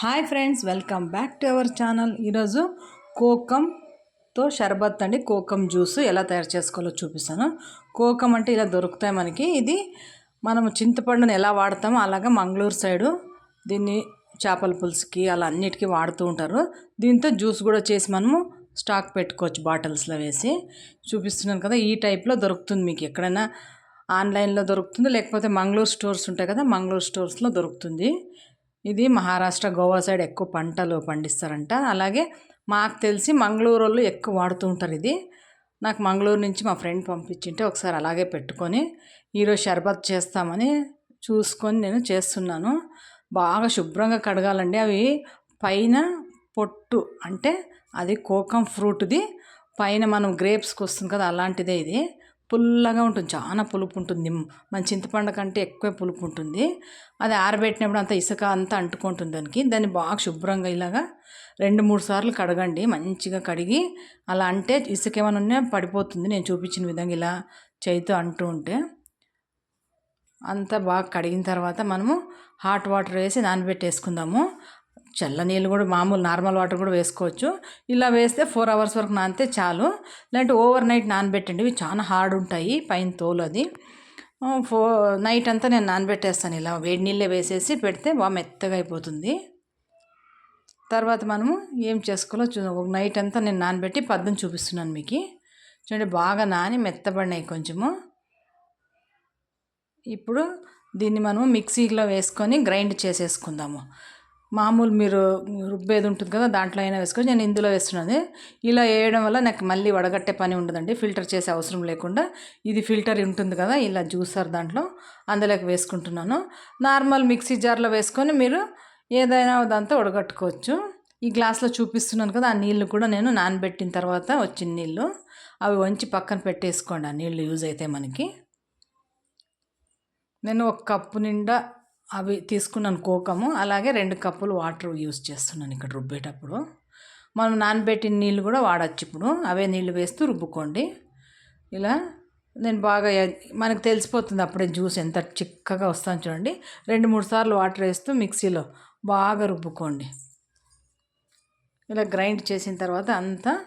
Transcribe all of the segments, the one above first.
Hi friends welcome back to our channel. ఈరోజు కోకంతో షర్బత్ అండి కోకం జ్యూస్ ఎలా తయారు చేసుకోవాలో చూపిస్తాను. కోకం అంటే ఇలా దొరుకుతాయి మనకి. ఇది మనం చింతపండుని ఎలా వాడతామో అలాగా మంగళూరు సైడు దీన్ని చేపల పులుసుకి అలా అన్నిటికీ వాడుతూ ఉంటారు. దీంతో జ్యూస్ కూడా చేసి మనము స్టాక్ పెట్టుకోవచ్చు బాటిల్స్లో వేసి. చూపిస్తున్నాను కదా ఈ టైప్లో దొరుకుతుంది మీకు ఎక్కడైనా ఆన్లైన్లో దొరుకుతుంది లేకపోతే మంగళూరు స్టోర్స్ ఉంటాయి కదా మంగళూరు స్టోర్స్లో దొరుకుతుంది. ఇది మహారాష్ట్ర గోవా సైడ్ ఎక్కువ పంటలు పండిస్తారంట. అలాగే మాకు తెలిసి మంగళూరు వాళ్ళు ఎక్కువ వాడుతూ ఉంటారు ఇది. నాకు మంగళూరు నుంచి మా ఫ్రెండ్ పంపించింటే ఒకసారి అలాగే పెట్టుకొని ఈరోజు షర్బత్ చేస్తామని చూసుకొని నేను చేస్తున్నాను. బాగా శుభ్రంగా కడగాలండి. అవి పైన పొట్టు అంటే అది కోకం ఫ్రూట్ది. పైన మనం గ్రేప్స్కి వస్తుంది కదా అలాంటిదే ఇది. పుల్లగా ఉంటుంది. చాలా పులుపు ఉంటుంది మన చింతపండు కంటే ఎక్కువ పులుపు ఉంటుంది అది ఆరబెట్టినప్పుడు అంత ఇసుక అంతా అంటుకుంటుంది దానికి. దాన్ని బాగా శుభ్రంగా ఇలాగా రెండు మూడు సార్లు కడగండి. మంచిగా కడిగి అలా అంటే ఇసుక ఏమైనా ఉన్నా పడిపోతుంది. నేను చూపించిన విధంగా ఇలా చేయితో అంటూ ఉంటే. అంతా బాగా కడిగిన తర్వాత మనము హాట్ వాటర్ వేసి నానబెట్టేసుకుందాము. చల్ల నీళ్ళు కూడా మామూలు నార్మల్ వాటర్ కూడా వేసుకోవచ్చు. ఇలా వేస్తే ఫోర్ అవర్స్ వరకు నానితే చాలు. లేదంటే ఓవర్ నైట్ నానబెట్టండి. ఇవి చాలా హార్డ్ ఉంటాయి పైన తోలు అది. ఫో నైట్ అంతా నేను నానబెట్టేస్తాను ఇలా. వేడి నీళ్ళే వేసేసి పెడితే బాగా మెత్తగా అయిపోతుంది. తర్వాత మనము ఏం చేసుకోవాలో చూ ఒక నైట్ అంతా నేను నానబెట్టి పద్దం చూపిస్తున్నాను మీకు. చూడండి బాగా నాని మెత్తబడినాయి కొంచెము. ఇప్పుడు దీన్ని మనము మిక్సీలో వేసుకొని గ్రైండ్ చేసేసుకుందాము. మామూలు మీరు రుబ్బేది ఉంటుంది కదా దాంట్లో అయినా వేసుకొని నేను ఇందులో వేస్తున్నాను. ఇలా వేయడం వల్ల నాకు మళ్ళీ వడగట్టే పని ఉండదండి. ఫిల్టర్ చేసే అవసరం లేకుండా ఇది ఫిల్టర్ ఉంటుంది కదా ఇలా జ్యూసర్ దాంట్లో అందులోకి వేసుకుంటున్నాను. నార్మల్ మిక్సీ జార్లో వేసుకొని మీరు ఏదైనా దాంతో వడగట్టుకోవచ్చు. ఈ గ్లాస్లో చూపిస్తున్నాను కదా ఆ నీళ్ళు కూడా నేను నానబెట్టిన తర్వాత వచ్చిన నీళ్ళు. అవి వంచి పక్కన పెట్టేసుకోండి ఆ నీళ్ళు యూజ్ అయితే మనకి. నేను ఒక కప్పు నిండా అవి తీసుకున్నాను కోకము. అలాగే రెండు కప్పులు వాటర్ యూస్ చేస్తున్నాను ఇక్కడ రుబ్బేటప్పుడు. మనం నానబెట్టిన నీళ్ళు కూడా వాడచ్చు ఇప్పుడు. అవే నీళ్ళు వేస్తూ రుబ్బుకోండి. ఇలా నేను బాగా మనకు తెలిసిపోతుంది అప్పుడే జ్యూస్ ఎంత చిక్కగా వస్తాను చూడండి. రెండు మూడు సార్లు వాటర్ వేస్తూ మిక్సీలో బాగా రుబ్బుకోండి. ఇలా గ్రైండ్ చేసిన తర్వాత అంతా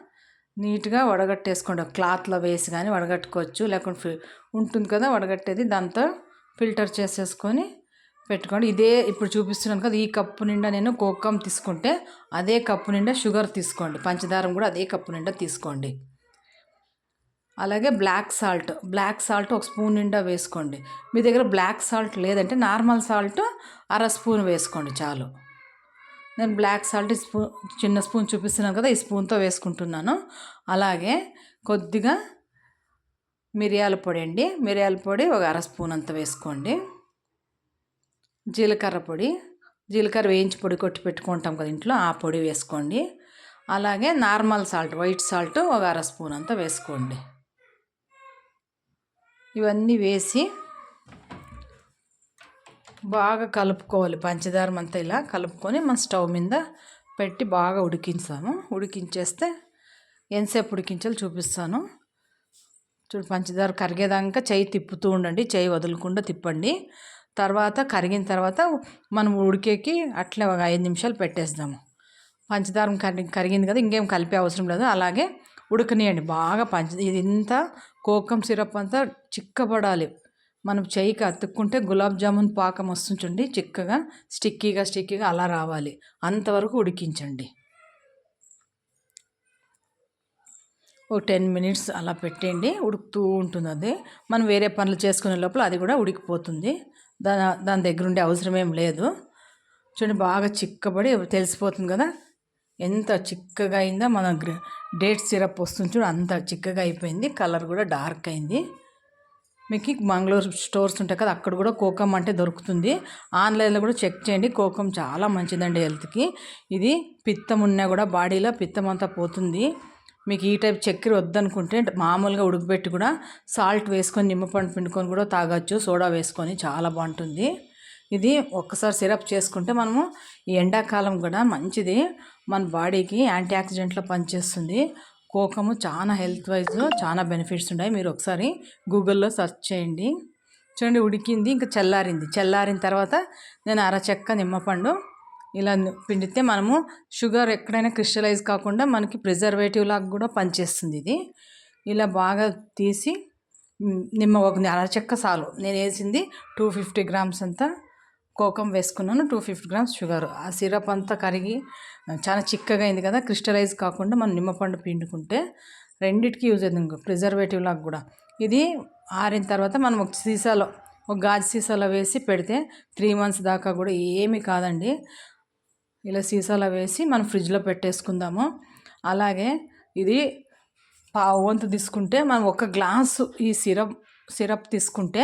నీట్గా వడగట్టేసుకోండి. క్లాత్లో వేసి కానీ వడగట్టుకోవచ్చు. లేకుంటే ఉంటుంది కదా వడగట్టేది. దాంతో ఫిల్టర్ చేసేసుకొని పెట్టుకోండి. ఇదే ఇప్పుడు చూపిస్తున్నాను కదా ఈ కప్పు నిండా నేను కోకం తీసుకుంటే అదే కప్పు నిండా షుగర్ తీసుకోండి. పంచదారం కూడా అదే కప్పు నిండా తీసుకోండి. అలాగే బ్లాక్ సాల్ట్ బ్లాక్ సాల్ట్ ఒక స్పూన్ నిండా వేసుకోండి. మీ దగ్గర బ్లాక్ సాల్ట్ లేదంటే నార్మల్ సాల్ట్ అర స్పూన్ వేసుకోండి చాలు. నేను బ్లాక్ సాల్ట్ స్పూన్ చిన్న స్పూన్ చూపిస్తున్నాను కదా ఈ స్పూన్తో వేసుకుంటున్నాను. అలాగే కొద్దిగా మిరియాల పొడి అండి. మిరియాల పొడి ఒక అర స్పూన్ అంత వేసుకోండి. జీలకర్ర పొడి. జీలకర్ర వేయించి పొడి కొట్టి పెట్టుకుంటాం కదా ఇంట్లో ఆ పొడి వేసుకోండి. అలాగే నార్మల్ సాల్ట్ వైట్ సాల్ట్ ఒక అర స్పూన్ అంతా వేసుకోండి. ఇవన్నీ వేసి బాగా కలుపుకోవాలి పంచదారం అంతా ఇలా కలుపుకొని మన స్టవ్ మీద పెట్టి బాగా ఉడికించాము. ఉడికించేస్తే ఎంతసేపు ఉడికించాలో చూపిస్తాను. చూడు పంచదార కరిగేదాకా చేయి తిప్పుతూ ఉండండి చేయి వదలకుండా తిప్పండి. తర్వాత కరిగిన తర్వాత మనం ఉడికేకి అట్లే ఒక ఐదు నిమిషాలు పెట్టేద్దాము పంచదారం కరి కరిగింది కదా ఇంకేం కలిపే అవసరం లేదు. అలాగే ఉడకనియండి బాగా పంచ ఇది ఇంత కోకం సిరప్ అంతా చిక్కబడాలి. మనం చెయ్యికి అతుక్కుంటే గులాబ్ జామున్ పాకం వస్తుంచండి చిక్కగా స్టిక్కీగా స్టిక్కీగా అలా రావాలి. అంతవరకు ఉడికించండి. ఒక టెన్ మినిట్స్ అలా పెట్టేయండి ఉడుకుతూ ఉంటుంది అది. మనం వేరే పనులు చేసుకునే లోపల అది కూడా ఉడికిపోతుంది. దాని దాని దగ్గర ఉండే అవసరం ఏం లేదు. చూడండి బాగా చిక్కబడి తెలిసిపోతుంది కదా? ఎంత చిక్కగా అయిందో మన డేట్ సిరప్ వస్తుంది చూడు అంత చిక్కగా అయిపోయింది. కలర్ కూడా డార్క్ అయింది. మీకు మంగళూరు స్టోర్స్ ఉంటాయి కదా అక్కడ కూడా కోకం అంటే దొరుకుతుంది. ఆన్లైన్లో కూడా చెక్ చేయండి కోకం చాలా మంచిదండి హెల్త్కి. ఇది పిత్తం ఉన్నా కూడా బాడీలో పిత్తం అంతా పోతుంది. మీకు ఈ టైప్ చక్కెర వద్దనుకుంటే మామూలుగా ఉడకబెట్టి కూడా సాల్ట్ వేసుకొని నిమ్మపండు పిండుకొని కూడా తాగొచ్చు. సోడా వేసుకొని చాలా బాగుంటుంది. ఇది ఒక్కసారి సిరప్ చేసుకుంటే మనము ఈ ఎండాకాలం కూడా మంచిది. మన బాడీకి యాంటీ ఆక్సిడెంట్లో పనిచేస్తుంది. కోకము చాలా హెల్త్ వైజ్ చాలా బెనిఫిట్స్ ఉన్నాయి మీరు ఒకసారి గూగుల్లో సెర్చ్ చేయండి. చూడండి ఉడికింది ఇంకా చల్లారింది. చల్లారిన తర్వాత నేను అరచెక్క నిమ్మపండు ఇలా పిండితే మనము షుగర్ ఎక్కడైనా క్రిస్టలైజ్ కాకుండా మనకి ప్రిజర్వేటివ్ లాగా కూడా పనిచేస్తుంది ఇది. ఇలా బాగా తీసి నిమ్మ ఒక అరచెక్క సాలు నేను వేసింది టూ ఫిఫ్టీ గ్రామ్స్ అంతా కోకం వేసుకున్నాను. Two fifty grams sugar. ఆ సిరప్ అంతా కరిగి చాలా చిక్కగా అయింది కదా. క్రిస్టలైజ్ కాకుండా మనం నిమ్మపండు పిండుకుంటే రెండిటికి యూజ్ అవుతుంది ప్రిజర్వేటివ్ లాగా కూడా. ఇది ఆరిన తర్వాత మనం ఒక సీసాలో ఒక గాజు సీసాలో వేసి పెడితే త్రీ మంత్స్ దాకా కూడా ఏమీ కాదండి. ఇలా సీసాలో వేసి మనం ఫ్రిడ్జ్లో పెట్టేసుకుందాము. అలాగే ఇది పావు వంతు తీసుకుంటే మనం ఒక గ్లాసు ఈ సిరప్ సిరప్ తీసుకుంటే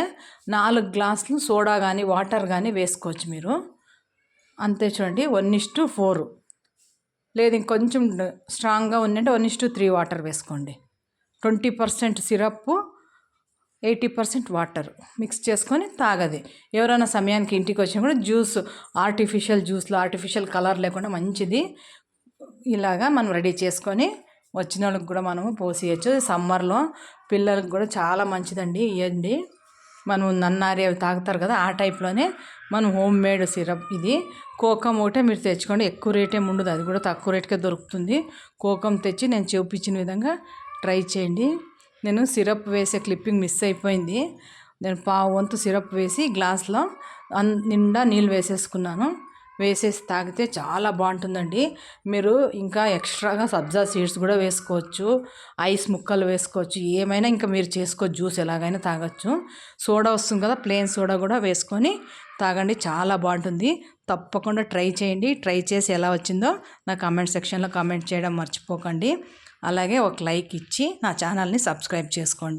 నాలుగు గ్లాసులు సోడా కానీ వాటర్ కానీ వేసుకోవచ్చు మీరు. అంతే చూడండి వన్ ఇస్టు ఫోర్. లేదు ఇంకొంచెం స్ట్రాంగ్గా ఉందంటే one is to three water వేసుకోండి. Twenty percent syrup eighty percent water mix చేసుకొని తాగది. ఎవరైనా సమయానికి ఇంటికి వచ్చినా కూడా జ్యూస్ ఆర్టిఫిషియల్ జ్యూస్లో ఆర్టిఫిషియల్ కలర్ లేకుండా మంచిది. ఇలాగా మనం రెడీ చేసుకొని వచ్చిన వాళ్ళకి కూడా మనము పోసేయచ్చు. సమ్మర్లో పిల్లలకు కూడా చాలా మంచిదండి ఇవ్వండి మనం నన్నారి అవి తాగుతారు కదా ఆ టైప్లోనే మనం హోమ్ మేడ్ సిరప్ ఇది. కోకం ఒకటే మీరు తెచ్చుకోండి. ఎక్కువ రేటే ఉండదు అది కూడా తక్కువ రేట్కే దొరుకుతుంది. కోకం తెచ్చి నేను చూపించిన విధంగా ట్రై చేయండి. నేను సిరప్ వేసే క్లిప్పింగ్ మిస్ అయిపోయింది. నేను పావు వంతు సిరప్ వేసి గ్లాస్లో అన్ నిండా నీళ్ళు వేసేసుకున్నాను. వేసేసి తాగితే చాలా బాగుంటుందండి. మీరు ఇంకా ఎక్స్ట్రాగా సబ్జా సీడ్స్ కూడా వేసుకోవచ్చు. ఐస్ ముక్కలు వేసుకోవచ్చు. ఏమైనా ఇంకా మీరు చేసుకోవచ్చు జ్యూస్ ఎలాగైనా తాగొచ్చు. సోడా వస్తుంది కదా ప్లేన్ సోడా కూడా వేసుకొని తాగండి. చాలా బాగుంటుంది. తప్పకుండా ట్రై చేయండి. ట్రై చేసి ఎలా వచ్చిందో నా కామెంట్ సెక్షన్లో కామెంట్ చేయడం మర్చిపోకండి. అలాగే ఒక లైక్ ఇచ్చి నా ఛానల్ని సబ్స్క్రైబ్ చేసుకోండి.